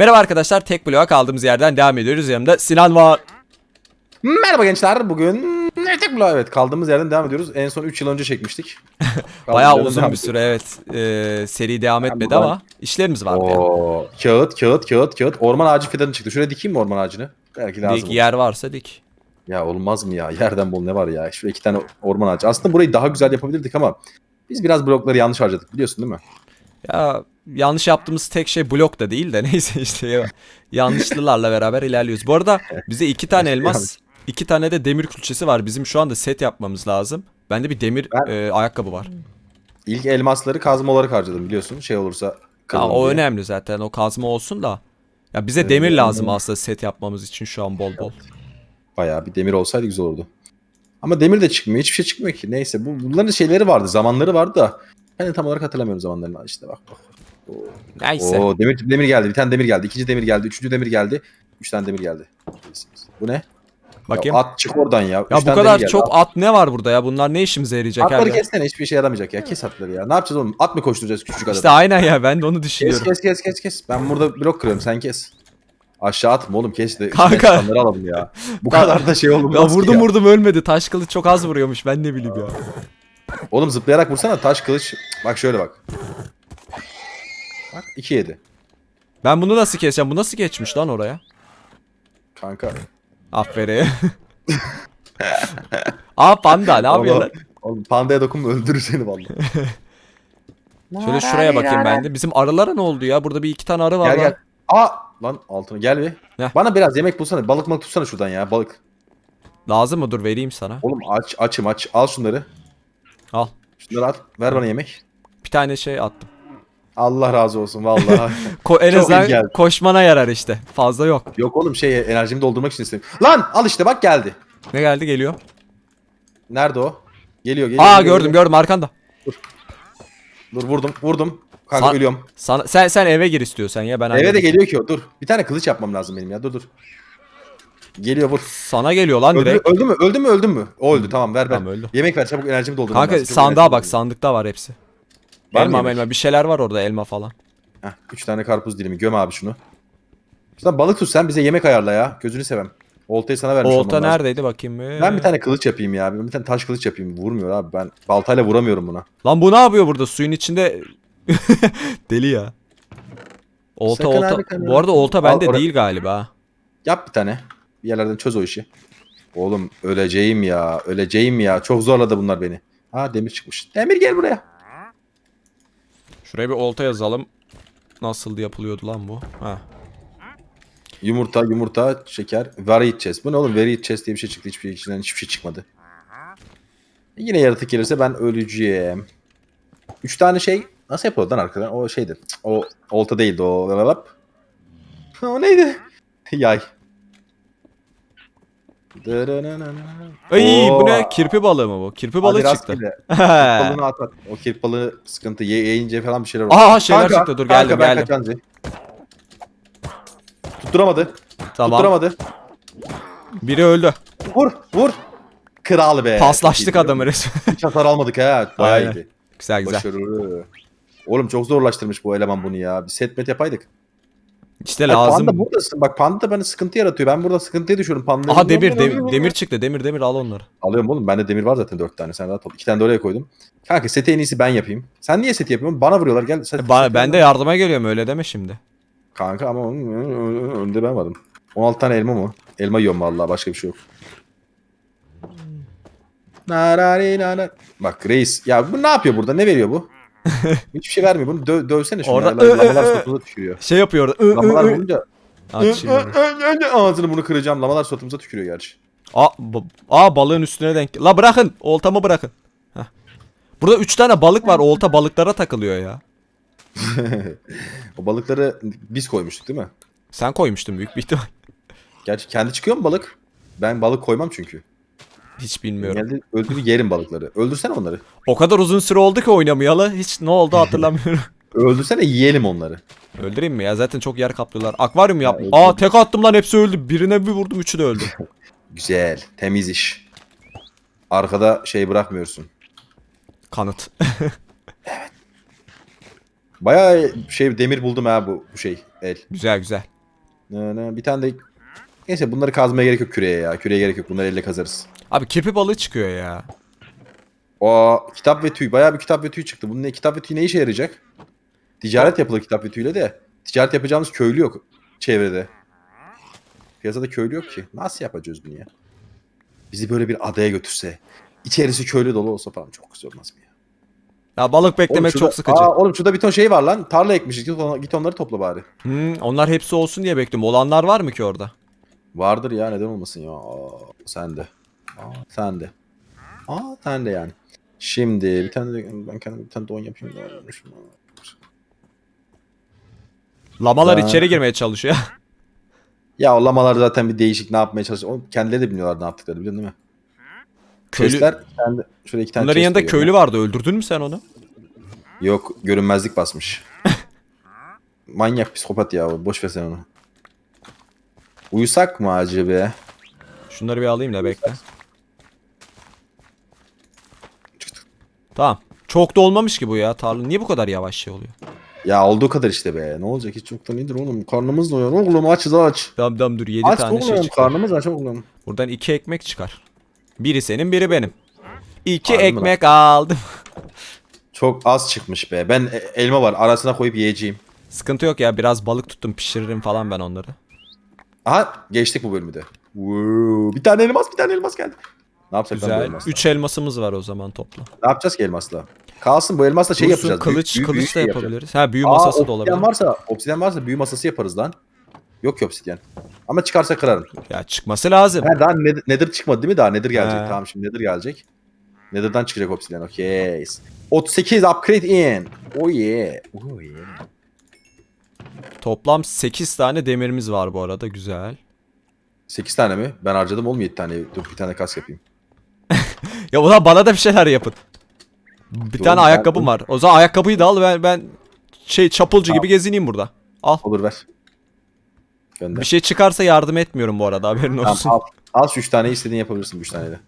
Merhaba arkadaşlar, tek bloğa kaldığımız yerden devam ediyoruz. Yanımda Sinan var. Merhaba gençler. Bugün ne tek bula evet kaldığımız yerden devam ediyoruz. En son 3 yıl önce çekmiştik. Bayağı uzun bir süre evet. Ee, seri devam etmedi ama işlerimiz vardı yani. Oo, kağıt, kağıt, kağıt, kağıt. Orman ağacı fidanı çıktı. Şuraya dikeyim mi orman ağacını? Belki lazım. Dik olur. yer varsa dik. Ya olmaz mı ya? Yerden bol ne var ya? Şuraya iki tane orman ağacı. Aslında burayı daha güzel yapabilirdik ama biz biraz blokları yanlış harcadık biliyorsun değil mi? Ya yanlış yaptığımız tek şey blok da değil de neyse işte ya. yanlışlılarla beraber ilerliyoruz. Bu arada bize iki tane elmas, iki tane de demir külçesi var. Bizim şu anda set yapmamız lazım. Bende bir demir Ben- e, ayakkabı var. İlk elmasları kazma olarak harcadım biliyorsun. Şey olursa Ya, o diye. önemli zaten. O kazma olsun da. Ya bize Evet, demir önemli. lazım aslında set yapmamız için şu an bol bol. Bayağı bir demir olsaydı güzel olurdu. Ama demir de çıkmıyor. Hiçbir şey çıkmıyor ki. Neyse bu, bunların şeyleri vardı. Zamanları vardı da. Ben de tam olarak hatırlamıyorum zamanlarını. İşte bak bak. Oo. Neyse. Oo, demir, demir geldi. Bir tane demir geldi. ikinci demir geldi. Üçüncü demir geldi. Üç tane demir geldi. Bu ne? Bakayım. Ya at çık oradan ya. Üç Ya bu tane kadar demir geldi. çok At- ne var burada ya? Bunlar ne işimize yarayacak? Atları her- kessene hiçbir işe yaramayacak ya. Kes atları ya. Ne yapacağız oğlum? At mı koşturacağız küçük adada? İşte aynen ya ben de onu kes düşünüyorum. kes kes kes kes. Ben burada blok kırıyorum sen kes. Aşağı atma oğlum kes de. Kanka. içine çıkanları alalım ya. Bu kadar da şey olmaz Ya ki vurdum ya. vurdum ölmedi. Taş kılıç çok az vuruyormuş ben ne bileyim ya. Oğlum zıplayarak vursana taş kılıç. Bak şöyle bak. Bak 2 yedi. Ben bunu nasıl keseceğim? Bu nasıl geçmiş lan oraya? Kanka. Aferin. Aa panda ne yapıyorsun lan? Oğlum, pandaya dokunma öldürür seni vallahi. Şöyle şuraya bakayım ben de. Bizim arılara ne oldu ya? Burada bir iki tane arı var. Gel lan. gel. Aa lan altına gel bir. Ne? Bana biraz yemek bulsana. Balık malık tutsana şuradan ya balık. Lazım mı? Dur vereyim sana. Oğlum aç açım aç. Al şunları. Al. Şunları al. Ver bana yemek. Bir tane şey attım. Allah razı olsun vallahi. Ko en azından koşmana yarar işte. Fazla yok. Yok oğlum şey enerjimi doldurmak için istedim. Lan al işte bak geldi. Ne geldi geliyor. Nerede o? Geliyor geliyor. Aa geliyor, gördüm geliyor. gördüm arkanda. Dur vurdum vurdum. Kanka Sa- ölüyorum. Sana, sen sen eve gir istiyorsan ya ben Eve de geliyor ki o. Dur. Bir tane kılıç yapmam lazım benim ya. Dur dur. Geliyor vur. Sana geliyor lan Öldü, direkt. öldü mü? Öldü mü? Öldü mü? O öldü. Tamam ver ver. Tamam, öldü. Yemek ver çabuk enerjimi doldur. Kanka sandığa bak sandıkta var hepsi. Var mı elma yemek? elma bir şeyler var orada elma falan. Heh, üç tane karpuz dilimi. Göm abi şunu. Şuradan balık tut sen bize yemek ayarla ya. Gözünü sevem. Oltayı sana vermiş Olta lazım. neredeydi bakayım. bir. Ben bir tane kılıç yapayım ya. Ben bir tane taş kılıç yapayım. Vurmuyor abi. Ben baltayla vuramıyorum buna. Lan bu ne yapıyor burada suyun içinde? Deli ya. Olta Sakın olta. abi. Bu arada olta Al bende oraya- değil galiba. Yap bir tane. Bir yerlerden çöz o işi. Oğlum öleceğim ya. Öleceğim ya. Çok zorladı bunlar beni. Ha demir çıkmış. Demir gel buraya. Şuraya bir olta yazalım. Nasıl yapılıyordu lan bu? Ha. Yumurta, yumurta, şeker, varied chest. Bu ne oğlum? Varied chest diye bir şey çıktı. Hiçbir şey içinden hiçbir şey çıkmadı. Yine yaratık gelirse ben öleceğim. Üç tane şey nasıl yapıldı lan arkadan? O şeydi. O olta değildi o. O neydi? Yay. Ay bu ne? Kirpi balığı mı bu? Kirpi balığı Hadi çıktı. rastgele. Balığını at at. O kirp balığı sıkıntı. Ye, yiyince falan bir şeyler olur. Aha şeyler çıktı. Dur geldim kanka, ben geldim. kaçancı. Tutturamadı. Tamam. Tutturamadı. Biri öldü. Vur vur. Kral be. Paslaştık adamı resmen. Hiç hasar almadık ha. Bayağı Aynen. iyiydi. güzel güzel. Başarılı. Oğlum çok zorlaştırmış bu eleman bunu ya. Bir set met yapaydık. İşte Bak, lazım. Panda buradasın. Bak panda da bana sıkıntı yaratıyor. Ben burada sıkıntıya düşüyorum. Panda Aha demir demir, demir çıktı. Demir demir al onları. Alıyorum oğlum. Bende demir var zaten dört tane. Sen rahat ol. İki tane de oraya koydum. Kanka seti en iyisi ben yapayım. Sen niye seti yapıyorsun? Bana vuruyorlar. Gel. Set, Ba- set- ben de yardıma geliyorum öyle deme şimdi. Kanka ama onun önünde ben varım. 16 tane elma mı? Elma yiyorum vallahi başka bir şey yok. Bak reis. Ya bu ne yapıyor burada? Ne veriyor bu? Hiçbir şey vermiyor. Bunu dö dövsene şunu. Orada- Orada lamalar suratımıza tükürüyor. Şey yapıyor orada. ı, ı, Lamalar ı. vurunca Aç şimdi. ağzını bunu kıracağım. Lamalar suratımıza tükürüyor gerçi. Aa, ba- aa balığın üstüne denk. La bırakın. Oltamı bırakın. Heh. Burada 3 tane balık var. Olta balıklara takılıyor ya. o balıkları biz koymuştuk değil mi? Sen koymuştun büyük bir ihtimal. Gerçi kendi çıkıyor mu balık? Ben balık koymam çünkü. Hiç bilmiyorum. Genelde öldürür yerim balıkları. Öldürsene onları. O kadar uzun süre oldu ki oynamayalı. Hiç ne oldu hatırlamıyorum. Öldürsene yiyelim onları. Öldüreyim mi ya? Zaten çok yer kaplıyorlar. Akvaryum yap. Ya, Aa tek attım lan hepsi öldü. Birine bir vurdum üçü de öldü. Güzel. Temiz iş. Arkada şey bırakmıyorsun. Kanıt. Bayağı şey demir buldum ha bu, bu şey el. Güzel güzel. Ne, ne, Bir tane de Neyse bunları kazmaya gerek yok küreye ya. Küreye gerek yok. Bunları elle kazarız. Abi kirpi balığı çıkıyor ya. O kitap ve tüy. Bayağı bir kitap ve tüy çıktı. Bunun ne, kitap ve tüy ne işe yarayacak? Ticaret yapılır kitap ve tüyle de. Ticaret yapacağımız köylü yok çevrede. Piyasada köylü yok ki. Nasıl yapacağız bunu ya? Bizi böyle bir adaya götürse. içerisi köylü dolu olsa falan çok güzel olmaz mı ya? Ya balık beklemek Oğlum şurada- çok sıkıcı. Aa, oğlum şurada bir ton şey var lan. Tarla ekmişiz. Git, on- git onları topla bari. Hmm, onlar hepsi olsun diye bekliyorum. Olanlar var mı ki orada? Vardır ya neden olmasın ya. Aa, sen de. Aa, sen de. Aa sen de yani. Şimdi bir tane de ben kendime bir tane don yapayım da. Lamalar Ben- içeri girmeye çalışıyor. Ya o lamalar zaten bir değişik ne yapmaya çalışıyor. Oğlum kendileri de bilmiyorlar ne yaptıklarını biliyorsun değil mi? Köylü... Chestler kendi şöyle iki tane Bunların yanında koyuyorum. köylü vardı. Öldürdün mü sen onu? Yok görünmezlik basmış. Manyak psikopat ya boş ver sen onu. Uyusak mı acaba? Şunları bir alayım da bekle. Tamam. Çok da olmamış ki bu ya. Tarla niye bu kadar yavaş şey oluyor? Ya olduğu kadar işte be. Ne olacak hiç yoktan nedir oğlum? Karnımız doyuyor. Oğlum açız aç. Dam dam dur 7 Aç tane şey oğlum çıktı. karnımız aç oğlum. Buradan 2 ekmek çıkar. Biri senin biri benim. 2 Harbi mi lan? ekmek aldım. Çok az çıkmış be. Ben e- elma var arasına koyup yiyeceğim. Sıkıntı yok ya biraz balık tuttum pişiririm falan ben onları. Aha geçtik bu bölümü de. Woo, bir tane elmas bir tane elmas geldi. Ne yapacak lan bu Güzel. elmasla? 3 elmasımız var o zaman topla. Ne yapacağız ki elmasla? Kalsın bu elmasla şey Dursun, yapacağız. kılıç büyü- büyü- kılıç büyü da şey yapacağız. yapabiliriz. Ha büyü masası da obsidyen olabilir. varsa, obsidyen varsa büyü masası yaparız lan. Yok ki obsidyen. Ama çıkarsa kırarım. Ya çıkması lazım. Ha, daha nedir, nedir çıkmadı değil mi daha? Nedir gelecek? He. Tamam şimdi nedir gelecek? Nether'dan çıkacak obsidyen. Okey. 38 upgrade in. Oh yeah. Oh yeah. Toplam 8 tane demirimiz var bu arada güzel. 8 tane mi? Ben harcadım oğlum 7 tane. Dur bir tane kas yapayım. Ya ulan bana da bir şeyler yapın. Bir Dur, tane ben- ayakkabım var. O zaman ayakkabıyı da al ben ben şey çapulcu gibi gezineyim burada. Al. Olur ver. Gönder. Bir şey çıkarsa yardım etmiyorum bu arada haberin Tamam, olsun. al, al şu 3 taneyi istediğin yapabilirsin 3 taneyle.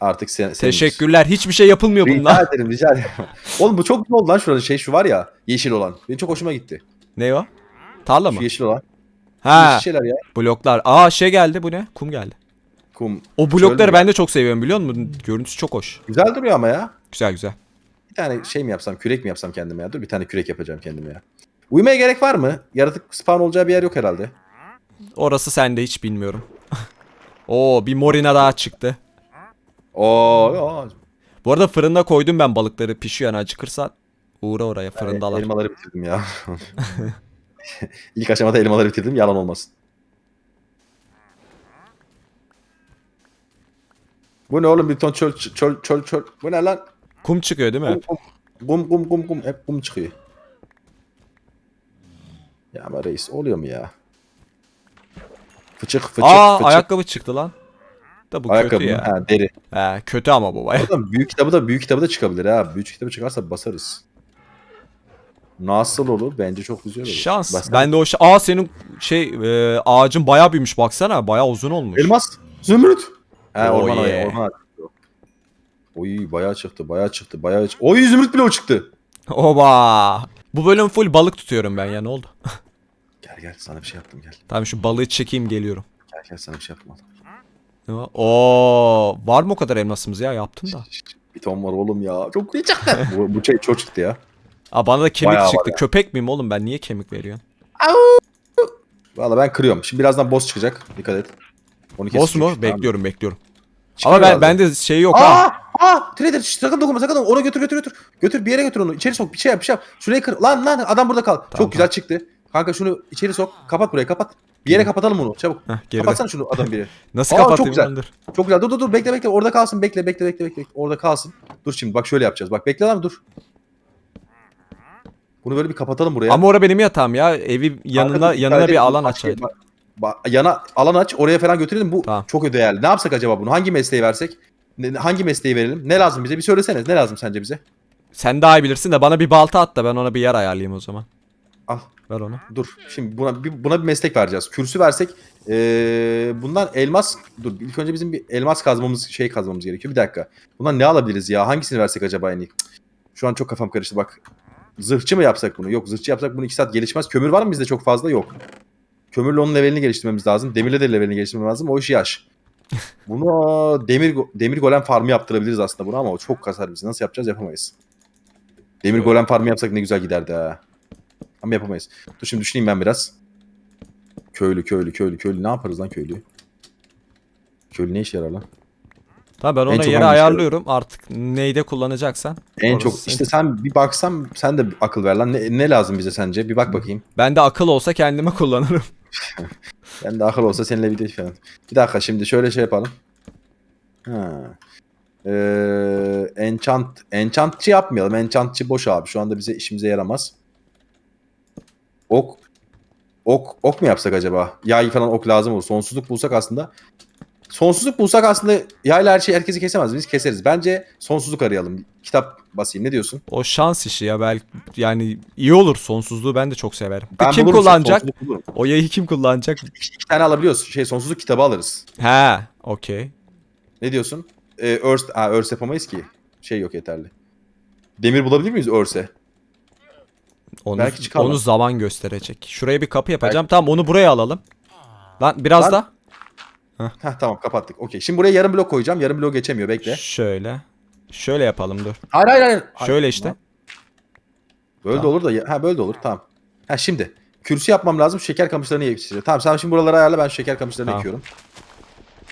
Artık sen, senin Teşekkürler. Hiçbir şey yapılmıyor Rica bundan. ederim rica ederim. Oğlum bu çok güzel oldu lan şurada şey şu var ya yeşil olan. Benim çok hoşuma gitti. Ne o? Tarla mı? Şu yeşil olan. Ha, Yeşil şeyler ya. bloklar. Aa şey geldi bu ne? Kum geldi. Kum. O blokları ben de çok seviyorum biliyor musun? Görüntüsü çok hoş. Güzel duruyor ama ya. Güzel güzel. Bir tane şey mi yapsam kürek mi yapsam kendime ya? Dur bir tane kürek yapacağım kendime ya. Uyumaya gerek var mı? Yaratık spawn olacağı bir yer yok herhalde. Orası sende hiç bilmiyorum. Oo bir morina daha çıktı. Oo, oo. Bu arada fırında koydum ben balıkları pişiyor yani acıkırsan uğra oraya fırındalar. Elmaları bitirdim ya. İlk aşamada elmaları bitirdim yalan olmasın. Bu ne oğlum bir ton çöl çöl çöl çöl. Bu ne lan? Kum çıkıyor değil mi? Kum kum kum kum kum hep kum çıkıyor. Ya ama reis oluyor mu ya? Fıçık fıçık Aa fıçık. ayakkabı çıktı lan. Da bu Ayakkabı kötü mı? ya. Ha deri. He, kötü ama bu baya. Oğlum büyük kitabı da büyük kitabı da çıkabilir ha. Büyük kitabı çıkarsa basarız. Nasıl olur? Bence çok güzel olur. Şans. Basar. Ben de o şey... Aa senin şey e, ağacın bayağı büyümüş baksana. Bayağı uzun olmuş. Elmas. Zümrüt. He orman ayı. Orman ayı. Oy bayağı çıktı. Bayağı çıktı. Bayağı çıktı. Oy zümrüt bloğu çıktı. Oba. Bu bölüm full balık tutuyorum ben ya ne oldu? Gel gel sana bir şey yaptım gel. tamam şu balığı çekeyim geliyorum. Gel gel sana bir şey yaptım. Oo, var mı o kadar elmasımız ya yaptın da. Bir ton var oğlum ya. Çok ne çıktı? bu, bu şey çok çıktı ya. Aa bana da kemik Bayağı var çıktı. ya. Köpek miyim oğlum ben niye kemik veriyorsun? Valla ben kırıyorum. Şimdi birazdan boss çıkacak. Dikkat et. Onu Boss kesecek. mu? Tamam. Bekliyorum bekliyorum. Çıkar Ama ben birazdan. bende şey yok ha. Aa! Aa! Trader şş, sakın dokunma sakın dokunma. Onu götür götür götür. Götür bir yere götür onu. İçeri sok bir şey yap bir şey yap. Şurayı kır. Lan lan adam burada kal. Çok güzel çıktı. Kanka şunu içeri sok. Kapat burayı kapat. Bir yere kapatalım onu çabuk. Heh, geride. Kapatsana şunu adam biri. Nasıl Aa, çok kapatayım güzel. lan dur. Çok güzel. Dur dur dur bekle bekle. Orada kalsın. Bekle bekle bekle bekle. Orada kalsın. Dur şimdi bak şöyle yapacağız. Bak bekle lan dur. Bunu böyle bir kapatalım buraya. Ama orada benim yatağım ya. Evi yanına yanına bir alan bak- yana alan aç. Oraya falan götürelim. Bu Tamam. çok değerli. Ne yapsak acaba bunu? Hangi mesleği versek? Ne- hangi mesleği verelim? Ne lazım bize? Bir söylesene. Ne lazım sence bize? Sen daha iyi bilirsin de bana bir balta at da ben ona bir yer ayarlayayım o zaman. Al. Ver onu. Dur. Şimdi buna bir, buna bir meslek vereceğiz. Kürsü versek ee, bundan elmas dur ilk önce bizim bir elmas kazmamız şey kazmamız gerekiyor. Bir dakika. Bundan ne alabiliriz ya? Hangisini versek acaba en iyi? Cık, Şu an çok kafam karıştı bak. Zırhçı mı yapsak bunu? Yok zırhçı yapsak bunu 2 saat gelişmez. Kömür var mı bizde çok fazla? Yok. Kömürle onun levelini geliştirmemiz lazım. Demirle de levelini geliştirmemiz lazım. O iş yaş. Bunu demir demir golem farmı yaptırabiliriz aslında bunu ama o çok kasar bizi. Nasıl yapacağız yapamayız. Demir golem farmı yapsak ne güzel giderdi ha. Ama yapamayız. Dur şimdi düşüneyim ben biraz. Köylü köylü köylü köylü ne yaparız lan köylü? Köylü ne işe yarar lan? Tamam ben En ona hangi şey- ayarlıyorum. Artık neyde kullanacaksan. En orası çok işte sen bir baksan sen de bir akıl ver lan. Ne, ne lazım bize sence? Bir bak bakayım. Ben de akıl olsa kendime kullanırım. Ben de akıl olsa seninle video falan. Bir dakika şimdi şöyle şey yapalım. Ha. Ee, enchant, enchantçı yapmayalım. Enchantçı boş abi. Şu anda bize işimize yaramaz. Ok ok ok mu yapsak acaba? Yay falan ok lazım olur. Sonsuzluk bulsak aslında. Sonsuzluk bulsak aslında yayla her şeyi herkesi kesemez. Biz keseriz. Bence sonsuzluk arayalım. Kitap basayım. Ne diyorsun? O şans işi ya belki yani iyi olur sonsuzluğu ben de çok severim. Ben kim bulurum, kullanacak? sonsuzluk bulurum. O yayı kim kullanacak? İki, iki tane alabiliyoruz. Şey sonsuzluk kitabı alırız. He, okey. Ne diyorsun? Ee, örs, ha, örs yapamayız ki. Şey yok yeterli. Demir bulabilir miyiz örse? Onu, Belki çıkarlar. onu zaman gösterecek. Şuraya bir kapı yapacağım. Tamam onu buraya alalım. Lan biraz Lan- da Heh tamam kapattık. Okey. Şimdi buraya yarım blok koyacağım. Yarım blok geçemiyor. Bekle. şöyle. Şöyle yapalım dur. Hayır hayır hayır. Hayır. Şöyle işte. Böyle de Tamam. olur da. ya- Ha böyle de olur. Tamam. Ha şimdi. Kürsü yapmam lazım. Şeker kamışlarını yetiştireceğim. Tamam sen şimdi buraları ayarla. Ben şeker kamışlarını Tamam. ekiyorum.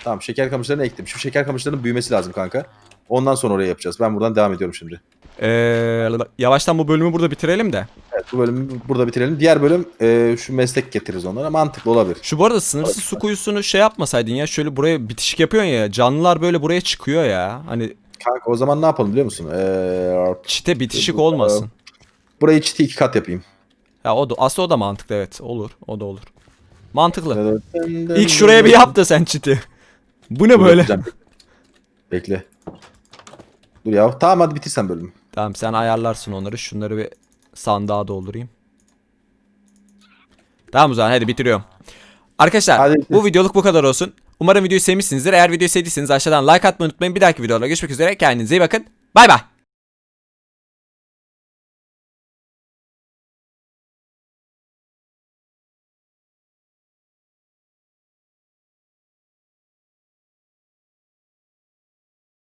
Tamam şeker kamışlarını ektim. Şu şeker kamışlarının büyümesi lazım kanka. Ondan sonra oraya yapacağız. Ben buradan devam ediyorum şimdi. Ee, yavaştan bu bölümü burada bitirelim de. Evet bu bölümü burada bitirelim. Diğer bölüm e, şu meslek getiririz onlara. Mantıklı olabilir. Şu bu arada sınırsız su kuyusunu şey yapmasaydın ya şöyle buraya bitişik yapıyorsun ya canlılar böyle buraya çıkıyor ya. Hani Kanka o zaman ne yapalım biliyor musun? Ee, çite bitişik olmasın. burayı çiti iki kat yapayım. Ya o da aslında o da mantıklı evet olur o da olur. Mantıklı. İlk şuraya bir yap da sen çiti. Bu ne Dur, böyle? yapacağım. Bekle. Dur ya. Tamam hadi bitirsen bölümü. Tamam sen ayarlarsın onları. Şunları bir sandığa doldurayım. Tamam o zaman hadi bitiriyorum. Arkadaşlar Hadi bu videoluk bu kadar olsun. Umarım videoyu sevmişsinizdir. Eğer videoyu sevdiyseniz aşağıdan like atmayı unutmayın. Bir dahaki videoda görüşmek üzere. Kendinize iyi bakın. Bay bay.